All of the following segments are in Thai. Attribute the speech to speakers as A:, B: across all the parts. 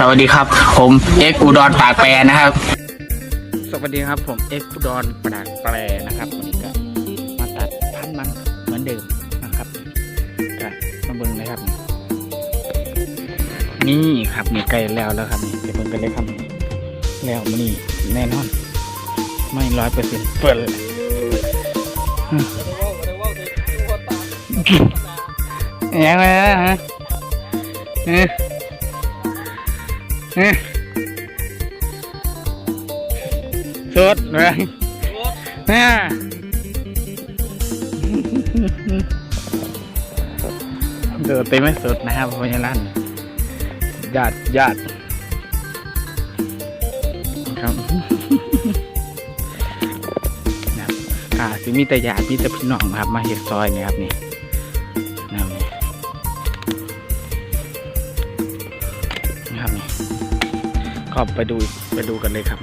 A: สวัสดีครับ ผมเอ็กอุดรปากแปรนะครับ สวัสดีครับผมเอ็กอุดรปากแปรนะครับวันนี้ก็มาตัดพันมันเหมือนเดิมนะครับก็มาเบิ่งเลยครับ นี่ครับนี่ใกล้แล้วแล้วครับนี่ไปเบิ่งกันเลยครับ แล้วมันนี่แน่นอน ไม่ร้อยเปอร์เซ็นต์เปิดเลยยังไงนะฮะ เออเออสดเลยเนี่ยเดินไปไม่สดนะครับเพราะฉะนั้นญาติญาติครับนะครับอ่าสิมีแต่ญาติมีแต่พี่น้องนะครับ มาเห็ดซอยนี่ครับนี่ ก็ไปดูไปดูกันเลยครับ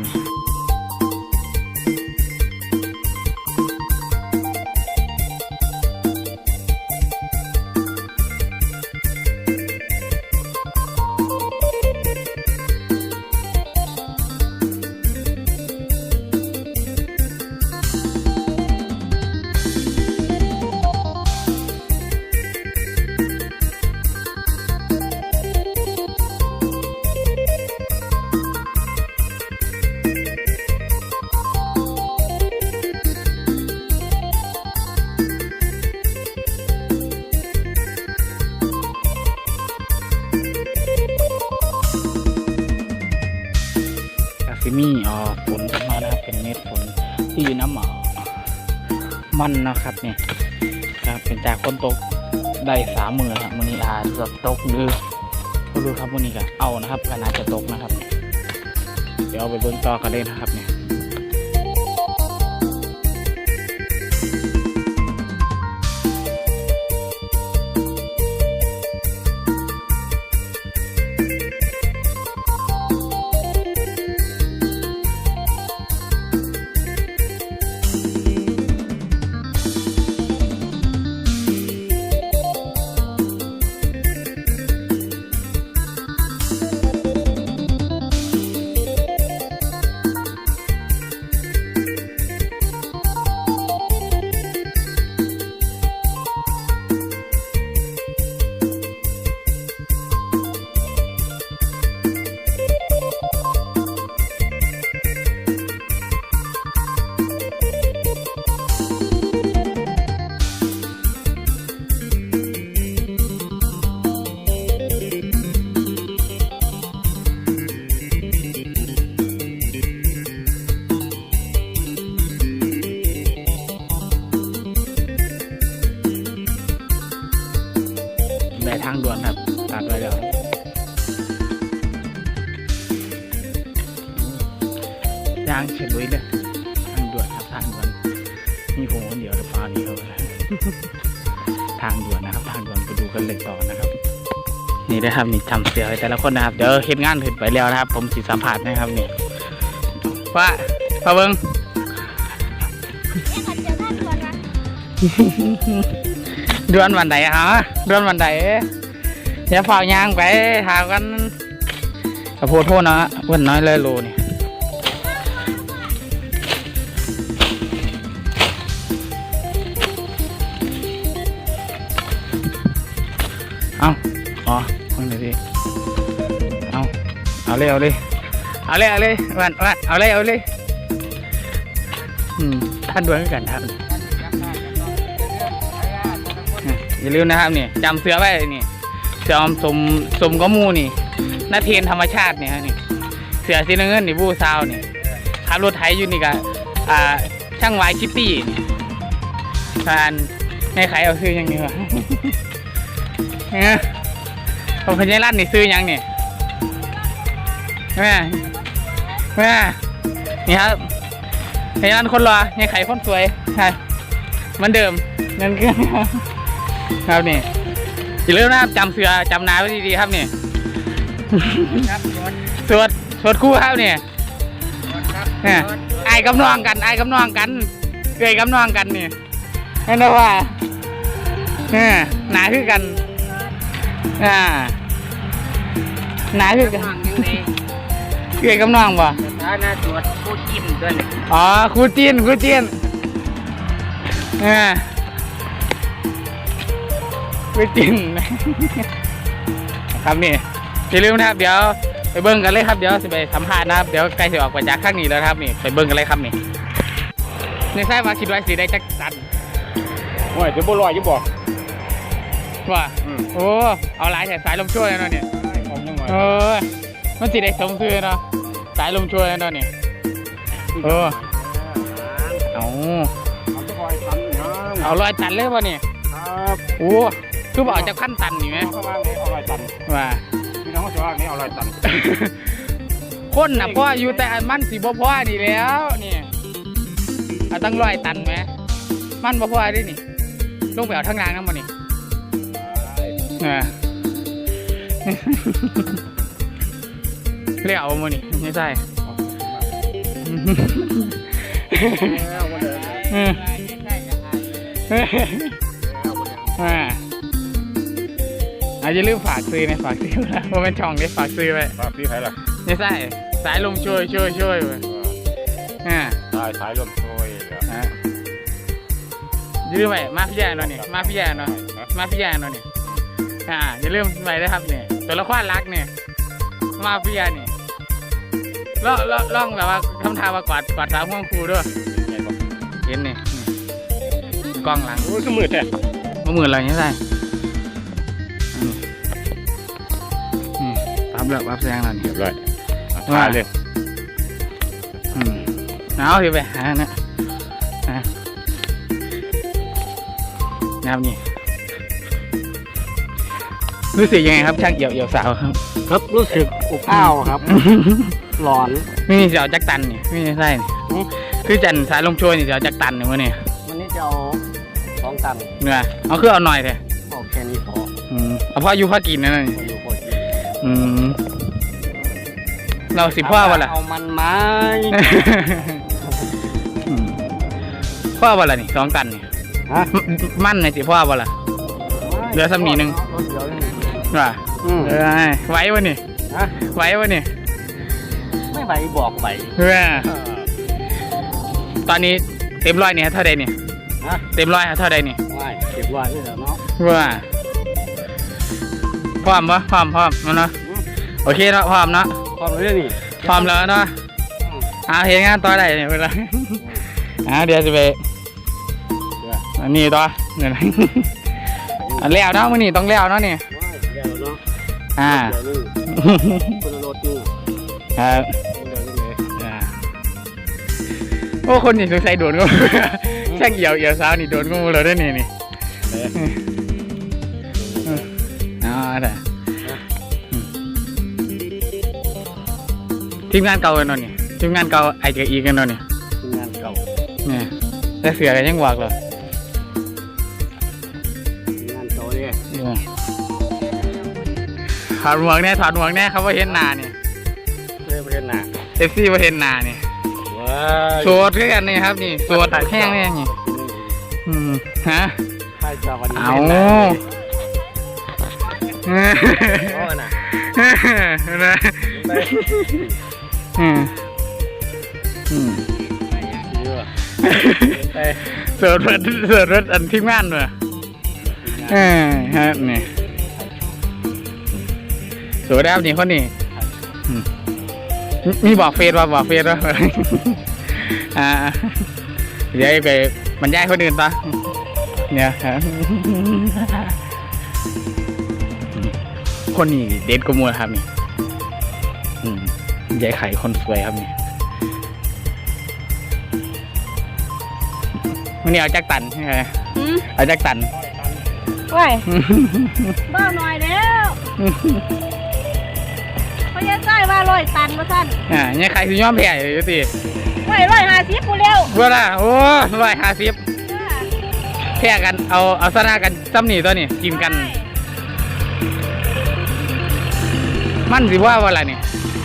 A: นี่มี่อ๋อฝนตกมานะครับเป็นเม็ดฝนที่อยู่น้ำหมอมันนะครับเนี่ยครับเป็นจากฝนตกได้สามมือครับมันนี้อาจจะตกหรือไม่รู้ครับวันนี้ก็เอานะครับก็น่าจะตกนะครับ เดี๋ยวเอาไปเบิ่งต่อกันเลยนะครับเนี่ย ทางด่วนครับตัดไว้แล้วยางเฉลุยเลยทางด่วนครับทางด่วนมีผมคนเดียวหรือเปล่านี่ครับทางด่วนนะครับ ทางด่วนไปดูกันเลยต่อนะครับ นี่นะครับนี่จำเสียไว้แต่ละคนนะครับเดี๋ยวเห็นงานถึงไปแล้วนะครับ ผมสิสัมผัสนะครับนี่ว่าพะเบิงเดือน วันใดฮะเดือนวันใดอย่าฝ่ายางไปถากันขอโทษโทษนะวันน้อยเลยโลนี่เอาอ๋อฟังหน่อยดิเอาเอาเลยเอาเลยเอาเลยเอาเลยวันวันเอาเลยเอาเลยอืมท่านด้วยกันครับ อย่าลืมนะครับนี่จำเสือไว้นี่เสือมสมสมก็มูนี่นาเทนธรรมชาติเนี่ยฮะนี่ เสือสีน้ำเงินนี่บูซาวนี่ขับรถไถอยู่นี่ก็อ่าช่างไวคิตตี้นี่ทานให้ขายเอาซื้อยังนี่วะเนี่ยผมพญาลั่นนี่ซื้อยังนี่แม่แม่นี่ครับพญาลั่นคนรอให้ขายคนสวยใช่มือนเดิมนั่นคือ ครับนี่อย่าลืมนะครับจำเสือจำนาไว้ดีๆครับนี่
B: ครับยศ
A: สวดสวดคู่ครับนี่
B: ครับ
A: เนี่ยไอ้ายกับน้องกันไอ้ายกับน้องกันเกยกับน้องกันนี่เห็นไหมว่าเนี่ยหนาคือกันอ่าหนาคือกัน
B: น้องอยู่ใน
A: เกยกับน้องบ่
B: สถานะตรวจผู้จิ้มด้วยนี่
A: อ๋อครูจีนครูจีนเออครูจีนครับนี่อย่าลืมนะครับ เดี๋ยวไปเบิ้งกันเลยครับเดี๋ยวสิไปสัมภาษณ์นะครับเดี๋ยวใกล้จะออกไปจากข้างนี้แล้วนะครับนี่ไปเบิ้งกันเลยครับนี่ในสายว่าคิดว่าสิได้จักตัน
C: โอ้ยจะบ่ลอยจะบอก
A: ว่า
C: อืม
A: โอ้เอาหลายแต่สายลมช่วยเนาะเนี่ย
C: ผมยังไง
A: เออมันสิได้สมคือเนาะสายลมช่วยเนาะเนี่ยเออเอา
C: เอาจะคอยทำนะ
A: เอาร้อยตันเลยป่ะเนี่ย
C: ครับ
A: โอ้ คือบอกเอาจากพันตันนี่ไหม
C: เขาว่าไงเอาลอยตัน
A: ว่า
C: พี่น้องเขาจะว่าไงเอาลอยตัน
A: คนน่ะพ่ออยู่แต่อันมันสิบ่พ่อนี่แล้วนี่เอาตั้งร้อยตันไหมมันบ่พ่อได้นี่ลงไปเอาทางล่างนั่นมานี่เออเรียกเอามานี่ไม่ใช่
C: แล้วก็เลย
A: เออเอออ่า อาอย่าลืมฝากซื้อนะฝากซื้อนะว่าเป็นช่องได้ฝากซื้อไว้
C: ฝากพี่ใครล่ะ
A: ไม่ใช่สายลมช่วยช่วยช่วยเว้ยอ่า
C: สายสายลมโชยครับ
A: อ่าอย่าลืมไปมาพี่แย่เนาะนี่มาพี่แย่เนาะมาพี่แย่เนาะนี่อ่าอย่าลืมไปด้วยครับเนี่ยตัวละครรักเนี่ยมาพี่แย่นี่ล่องล่องล่องแบบว่าทำทางมากวาดกวาดสาวห้องครูด้วย
C: ไงบอก
A: เห็นนี่นี่กล้องหลัง
C: โอ้ยคือมือแท้
A: มะมืออะไรนี่ใช่ บแล้วปั๊บแซงแล้วนี่
C: เรียบร้อยถ่ายเลย
A: อืมเอาสิไปหานะฮะนะครับนี่รู้สึกยังไงครับช่างเอี่ยวเอี่ยวสาวครับ
B: ครับรู้สึกอุอ้าวครับ หลอน
A: ไม่มีเสียวจักตันนี่ไม่ใช่นี่
B: อืม
A: คือจันสายลมช่วยนี่เสียวจักตันนี่วะนี่
B: วันนี้จะเอาสองตัน
A: เนื้อเอาคือเอาหน่อยเถอะ
B: เอาแค่นี้พอ
A: อืมเอาพ่ออยู่พ่อกินนั่นนี่
B: พ ออยู่พอกิน
A: อืม เราสิพ่อวะล่ะ
B: เอามันไม้
A: อืมพ่อวะล่ะนี่สองตันนี่
B: ฮะ
A: มมั่นเลยสิพ่อวะล่ะ เหลือซ้ำนิดนึง
B: รถเดี๋ยวนี่
A: ว่า
B: อืม
A: เออไหว้วะนี่
B: ฮะ
A: ไหว้วะนี่
B: ไม่ไหวบอกไป
A: เออตอนนี้เต็มร้อยเนี่ยเท่าใดเนี่ย
B: ฮะ
A: เต็มร้อยเท่าใดเนี่ย
B: ไม่เก็บไว้นี่แหละเนาะ
A: ว่า พร้อมปะพร้อมพร้อมเนาะ
B: อืม
A: โอเคเนาะพร้อมเนาะ
B: ความเรื่องนี่
A: พร้อมแล้วเนาะ
B: อืม
A: อ่าเห็นงานต่อได้เนี่ยเวลาอ่าเดี๋ยวจะไป
B: เดี๋ยว
A: อันนี้ต่อเนี่ยนะอันแล้วเนาะมื้อนี้ต้องแล้วเนาะนี่
B: ไม่เดี๋ยวเนาะ
A: อ่า
B: เดี๋ยวนี่คนละรถนี่
A: ครับ
B: เดี๋ยวนี่เลย
A: อ่าโอ้คนนี่สงสัยโดนก็ช่างเหี่ยวเหี่ยวสาวนี่โดนก็มูเราได้นี่นี่ ทีมงานเก่ากันเนาะนี่ทีมงานเก่าไอ้กับอีกันเนาะนี่
B: ทีมงานเก่า
A: เนี่ยแต่เสือกันยังหวักเลย
B: ทีมงานเก่าเนี่ย
A: ถอดหมวกแน่ถอดหมวกแน่เขาว่าเห็นหน้านี่
B: เรื่องเรียนหนัก
A: เอฟซีว่าเห็นหน้านี่
B: ว้า
A: โสดคือกันนี่ครับนี่โสดแห้งแน่นี่อืมฮะ
B: ใช่จ้าวันนี้
A: เอา
B: เรียนหนัก
A: เออ
B: เพราะว่าน่ะ
A: นะ
B: ไป
A: อืมอืม
B: เยอะไป
A: เสิร์ฟรถเสิร์ฟรถอันทีมงานเลยเออฮะนี่สวยแล้วนี่คนนี้อืมมีมีบอกเฟซว่าบอกเฟซว่าอ่าเดี๋ยวไปบรรยายคนอื่นปะเนี่ยฮะคนนี้เด็ดกว่ามัวครับนี่อืม ยายไข่คนสวยครับนี่วันนี้เอาจักตันใช่ไหม
D: อืม
A: เอาจักตัน
D: ไหวเบ้าหน่อยแล้วเขาจะใส่ว่าร้อยตันมาสั้น
A: อ่าเนี่ยใครสิยอมแพ้อยู่ติ
D: ไหวร้อยห้าสิบกูเร็ว
A: เวลาโอ้ร้อยห้าสิบแพ้กันเอาเอาชนะกันซ้ำนี่ตัวนี่กินกัน มันสิว่าว่าอะไรนี่อืม
D: ว่า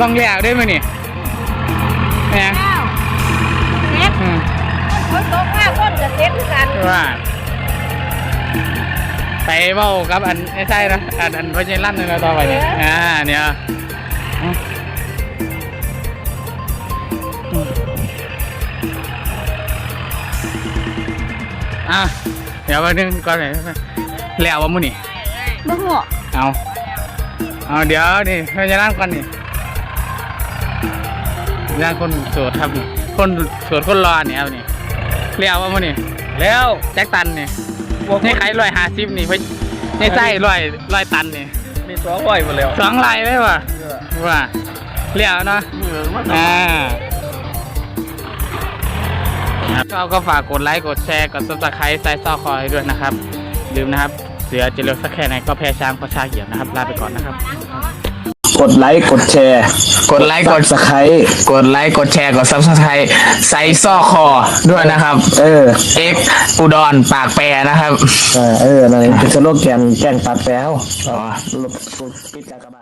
A: ต้องแล้วได้ไหมนี่เนี่ย
D: แล้วเซ็ต
A: อืม
D: คนตกมากคนจะเซ็ตคือกัน
A: ว่าไปเบ้ากับอันไม่ใช่นะอันอันพญาลั่นนี่เราต่อไปเนี่ยอ่าเนี่ยอะเดี๋ยวมานึงก่อนเลย แล้วว่ามุนี่
D: บ่หัว
A: เอาเอาเดี๋ยวนี่พญาลั่นก่อนนี่ย่างคนโสดครับนี่คนโสดคนรอเนี่ยครับนี่แล้วว่ามุนี่
B: แล้ว
A: แจ็คตันนี่ในขายร้อยห้าสิบนี่ไปในไส้ร้อยร้อยตันนี่
B: มีสองร้อยหมดแล้ว
A: สองลายไหมวะว่าเลี้ยวเนาะ
B: เหมือนมัน
A: อ่าครับก็ก็ฝากกดไลค์ กดแชร์ กดซับสไครต์ใส่ซอกคอยด้วยนะครับ ลืมนะครับ เสือจะเร็วสักแค่ไหนก็แพ้ช้างเพราะชาเหยียบนะครับ ลาไปก่อนนะครับ
E: กดไลค์กดแชร์
A: กดไลค์กด
E: สไครต์
A: กดไลค์กดแชร์กดซับสไครต์ใส่ซอกคอด้วยนะครับ
E: เออ
A: เอ็กอุดรปากแปรนะครับ
E: เออเออนั่นเองเป็นสโลแกนแกล้งตัดแป้ว
A: อ๋อ
E: ลบปิดจากกระบาล